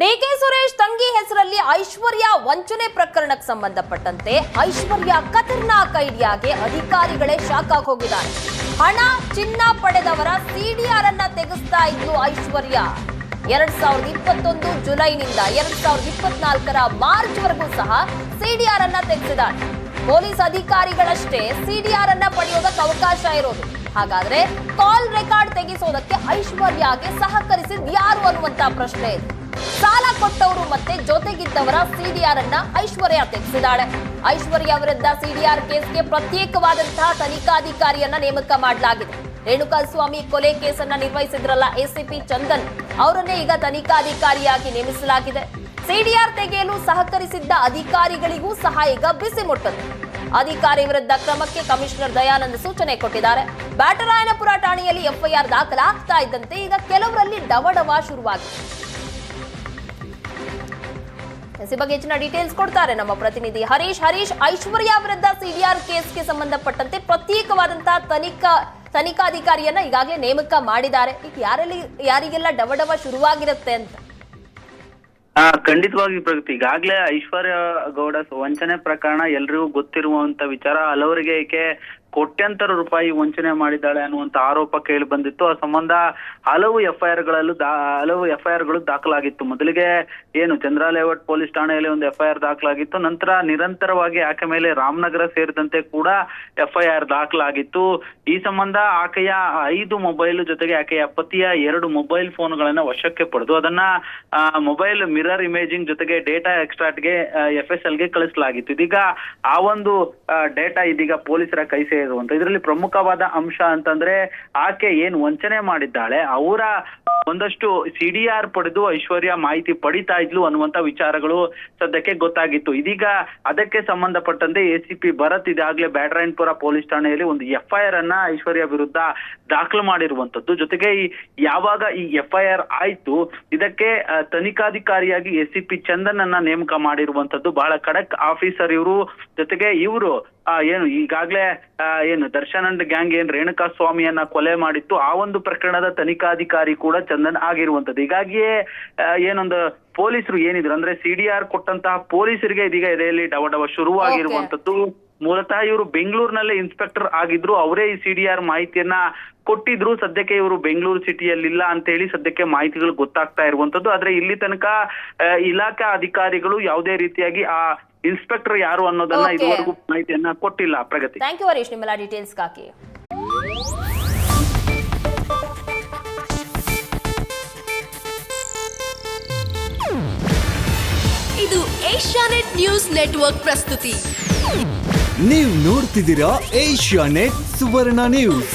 DK Suresh ತಂಗಿ ಹೆಸರಲ್ಲಿ ಐಶ್ವರ್ಯ ವಂಚನೆ ಪ್ರಕರಣಕ್ಕೆ ಸಂಬಂಧಪಟ್ಟಂತೆ ಐಶ್ವರ್ಯ ಖತರ್ನಾಕ್ ಐಡಿಯಾಗೆ ಅಧಿಕಾರಿಗಳೇ ಶಾಕ್ ಹೋಗಿದ್ದಾರೆ. ಹಣ, ಚಿನ್ನ ಪಡೆದವರ ಸಿಡಿಆರ್ ಅನ್ನ ತೆಗೆಸ್ತಾ ಇದ್ದು ಐಶ್ವರ್ಯ. ಎರಡ್ ಸಾವಿರದ ಇಪ್ಪತ್ತೊಂದು ಜುಲೈನಿಂದ ಎರಡ್ ಸಾವಿರದ ಇಪ್ಪತ್ನಾಲ್ಕರ ಮಾರ್ಚ್ ವರೆಗೂ ಸಹ ಸಿಡಿಆರ್ ಅನ್ನ ತೆಗೆಸಿದ್ದಾರೆ ಪೊಲೀಸ್ ಅಧಿಕಾರಿಗಳಷ್ಟೇ ಸಿಡಿಆರ್ ಅನ್ನ ಪಡೆಯೋದಕ್ಕೆ ಅವಕಾಶ ಇರೋದು. ಹಾಗಾದ್ರೆ ಕಾಲ್ ರೆಕಾರ್ಡ್ ತೆಗೆಸೋದಕ್ಕೆ ಐಶ್ವರ್ಯಾಗೆ ಸಹಕರಿಸಿದ್ ಯಾರು ಅನ್ನುವಂತ ಪ್ರಶ್ನೆ ಇದೆ. ಸಾಲ ಕೊಟ್ಟವರು ಮತ್ತೆ ಜೊತೆಗಿದ್ದವರ ಸಿಡಿಆರ್ ಅನ್ನ ಐಶ್ವರ್ಯ ತೆಗೆಸಿದ್ದಾಳೆ. ಐಶ್ವರ್ಯ ವಿರುದ್ಧ ಸಿಡಿಆರ್ ಕೇಸ್ಗೆ ಪ್ರತ್ಯೇಕವಾದಂತಹ ತನಿಖಾಧಿಕಾರಿಯನ್ನ ನೇಮಕ ಮಾಡಲಾಗಿದೆ. ರೇಣುಕಾ ಸ್ವಾಮಿ ಕೊಲೆ ಕೇಸನ್ನ ನಿರ್ವಹಿಸಿದ್ರಲ್ಲ ಎಸಿಪಿ ಚಂದನ್, ಅವರನ್ನೇ ಈಗ ತನಿಖಾಧಿಕಾರಿಯಾಗಿ ನೇಮಿಸಲಾಗಿದೆ. ಸಿಡಿಆರ್ ತೆಗೆಯಲು ಸಹಕರಿಸಿದ್ದ ಅಧಿಕಾರಿಗಳಿಗೂ ಸಹ ಈಗ ಬಿಸಿ ಮುಟ್ಟದು ಅಧಿಕಾರಿ ವಿರುದ್ಧ ಕ್ರಮಕ್ಕೆ ಕಮಿಷನರ್ ದಯಾನಂದ್ ಸೂಚನೆ ಕೊಟ್ಟಿದ್ದಾರೆ. ಬ್ಯಾಟರಾಯನಪುರ ಠಾಣೆಯಲ್ಲಿ ಎಫ್ಐಆರ್ ದಾಖಲಾಗ್ತಾ ಇದ್ದಂತೆ ಈಗ ಕೆಲವರಲ್ಲಿ ಡವಡವ ಶುರುವಾಗಿದೆ. ಈ ಬಗ್ಗೆ ಹೆಚ್ಚಿನ ಡೀಟೇಲ್ಸ್ ಕೊಡ್ತಾರೆ. ನಮ್ಮ ಪ್ರತಿನಿಧಿ ಹರೀಶ್. ಹರೀಶ್, ಐಶ್ವರ್ಯ ವಿರುದ್ಧ ಸಿಡಿಆರ್ ಕೇಸ್ಗೆ ಸಂಬಂಧಪಟ್ಟಂತೆ ಪ್ರತ್ಯೇಕವಾದಂತಹ ತನಿಖಾ, ತನಿಖಾಧಿಕಾರಿಯನ್ನ ಈಗಾಗಲೇ ನೇಮಕ ಮಾಡಿದ್ದಾರೆ. ಈಗ ಯಾರಲ್ಲಿ, ಯಾರಿಗೆಲ್ಲ ಡವಡವ ಶುರುವಾಗಿರುತ್ತೆ ಅಂತ? ಖಂಡಿತವಾಗಿ ಪ್ರಗತಿ. ಈಗಾಗ್ಲೇ ಐಶ್ವರ್ಯ ಗೌಡ ವಂಚನೆ ಪ್ರಕರಣ ಎಲ್ರಿಗೂ ಗೊತ್ತಿರುವಂತ ವಿಚಾರ. ಹಲವರಿಗೆ ಕೋಟ್ಯಾಂತರ ರೂಪಾಯಿ ವಂಚನೆ ಮಾಡಿದ್ದಾಳೆ ಅನ್ನುವಂತ ಆರೋಪ ಕೇಳಿ ಬಂದಿತ್ತು. ಆ ಸಂಬಂಧ ಹಲವು ಎಫ್ಐಆರ್ ಗಳಲ್ಲೂ ಹಲವು ಎಫ್ಐಆರ್ಗಳು ದಾಖಲಾಗಿತ್ತು. ಮೊದಲಿಗೆ ಏನು ಚಂದ್ರಾಲೇವಟ್ ಪೊಲೀಸ್ ಠಾಣೆಯಲ್ಲಿ ಒಂದು ಎಫ್ಐಆರ್ ದಾಖಲಾಗಿತ್ತು. ನಂತರ ನಿರಂತರವಾಗಿ ಆಕೆ ಮೇಲೆ ರಾಮನಗರ ಸೇರಿದಂತೆ ಕೂಡ ಎಫ್ಐಆರ್ ದಾಖಲಾಗಿತ್ತು. ಈ ಸಂಬಂಧ ಆಕೆಯ ಐದು ಮೊಬೈಲ್ ಜೊತೆಗೆ ಆಕೆಯ ಪತಿಯ ಎರಡು ಮೊಬೈಲ್ ಫೋನ್ ಗಳನ್ನ ವಶಕ್ಕೆ ಪಡೆದು ಅದನ್ನ ಮೊಬೈಲ್ ಮಿರರ್ ಇಮೇಜಿಂಗ್ ಜೊತೆಗೆ ಡೇಟಾ ಎಕ್ಸ್ಟ್ರಾಟ್ಗೆ ಎಫ್ ಎಸ್ ಎಲ್ಗೆ ಕಳಿಸಲಾಗಿತ್ತು. ಇದೀಗ ಆ ಒಂದು ಡೇಟಾ ಇದೀಗ ಪೊಲೀಸರ ಕೈ ಸೇರಿರುವಂತ ಇದರಲ್ಲಿ ಪ್ರಮುಖವಾದ ಅಂಶ ಅಂತಂದ್ರೆ ಆಕೆ ಏನ್ ವಂಚನೆ ಮಾಡಿದ್ದಾಳೆ, ಅವರ ಒಂದಷ್ಟು ಸಿಡಿಆರ್ ಪಡೆದು ಐಶ್ವರ್ಯ ಮಾಹಿತಿ ಪಡಿತಾ ಇದ್ಲು ಅನ್ನುವಂತ ವಿಚಾರಗಳು ಸದ್ಯಕ್ಕೆ ಗೊತ್ತಾಗಿತ್ತು. ಇದೀಗ ಅದಕ್ಕೆ ಸಂಬಂಧಪಟ್ಟಂತೆ ಎಸಿಪಿ ಭರತ್ ಇದಾಗ್ಲೇ ಬ್ಯಾಟರಾಯನ್ಪುರ ಪೊಲೀಸ್ ಠಾಣೆಯಲ್ಲಿ ಒಂದು ಎಫ್ಐಆರ್ ಅನ್ನ ಐಶ್ವರ್ಯ ವಿರುದ್ಧ ದಾಖಲು ಮಾಡಿರುವಂತದ್ದು. ಜೊತೆಗೆ ಈ ಯಾವಾಗ ಈ ಎಫ್ಐಆರ್ ಆಯ್ತು, ಇದಕ್ಕೆ ತನಿಖಾಧಿಕಾರಿಯಾಗಿ ಪಿ ಚಂದನ್ ಅನ್ನ ನೇಮಕ ಮಾಡಿರುವಂತದ್ದು. ಬಹಳ ಖಡಕ್ ಆಫೀಸರ್ ಇವರು. ಜೊತೆಗೆ ಇವರು ಏನು ಈಗಾಗ್ಲೇ ಏನು ದರ್ಶನ್ ಗ್ಯಾಂಗ್ ಏನ್ ರೇಣುಕಾ ಸ್ವಾಮಿಯನ್ನ ಕೊಲೆ ಮಾಡಿತ್ತು ಆ ಒಂದು ಪ್ರಕರಣದ ತನಿಖಾಧಿಕಾರಿ ಕೂಡ ಚಂದನ್ ಆಗಿರುವಂತದ್ದು ಹೀಗಾಗಿಯೇ ಏನೊಂದು ಪೊಲೀಸರು ಏನಿದ್ರು ಅಂದ್ರೆ ಸಿಡಿಆರ್ ಕೊಟ್ಟಂತಹ ಪೊಲೀಸರಿಗೆ ಇದೀಗ ಎದೆಯಲ್ಲಿ ಡವ ಶುರುವಾಗಿರುವಂತದ್ದು ಮೂಲತಃ ಇವರು ಬೆಂಗಳೂರಿನಲ್ಲೇ ಇನ್ಸ್ಪೆಕ್ಟರ್ ಆಗಿದ್ರು ಅವರೇ ಈ ಸಿಡಿಆರ್ ಮಾಹಿತಿಯನ್ನ ಕೊಟ್ಟಿದ್ರು. ಸದ್ಯಕ್ಕೆ ಇವರು ಬೆಂಗಳೂರು ಸಿಟಿಯಲ್ಲಿಲ್ಲ ಅಂತ ಹೇಳಿ ಸದ್ಯಕ್ಕೆ ಮಾಹಿತಿಗಳು ಗೊತ್ತಾಗ್ತಾ ಇರುವಂತದ್ದು ಆದ್ರೆ ಇಲ್ಲಿ ತನಕ ಇಲಾಖಾ ಅಧಿಕಾರಿಗಳು ಯಾವುದೇ ರೀತಿಯಾಗಿ ಆ ಇನ್ಸ್ಪೆಕ್ಟರ್ ಯಾರು ಅನ್ನೋದನ್ನ Okay. ಇದುವರೆಗೂ ಮಾಹಿತಿಯನ್ನ ಕೊಟ್ಟಿಲ್ಲ ಪ್ರಗತಿ. ಥ್ಯಾಂಕ್ ಯು ಹರೀಶ್ ನಿಮ್ಮೆಲ್ಲ ಡೀಟೇಲ್ಸ್ಗಾಗಿ ಇದು ಏಷ್ಯಾನೆಟ್ ನ್ಯೂಸ್ ನೆಟ್ವರ್ಕ್ ಪ್ರಸ್ತುತಿ. ನೀವು ನೋಡ್ತಿದ್ದೀರಾ ಏಷ್ಯಾ ನೆಟ್ ಸುವರ್ಣ ನ್ಯೂಸ್.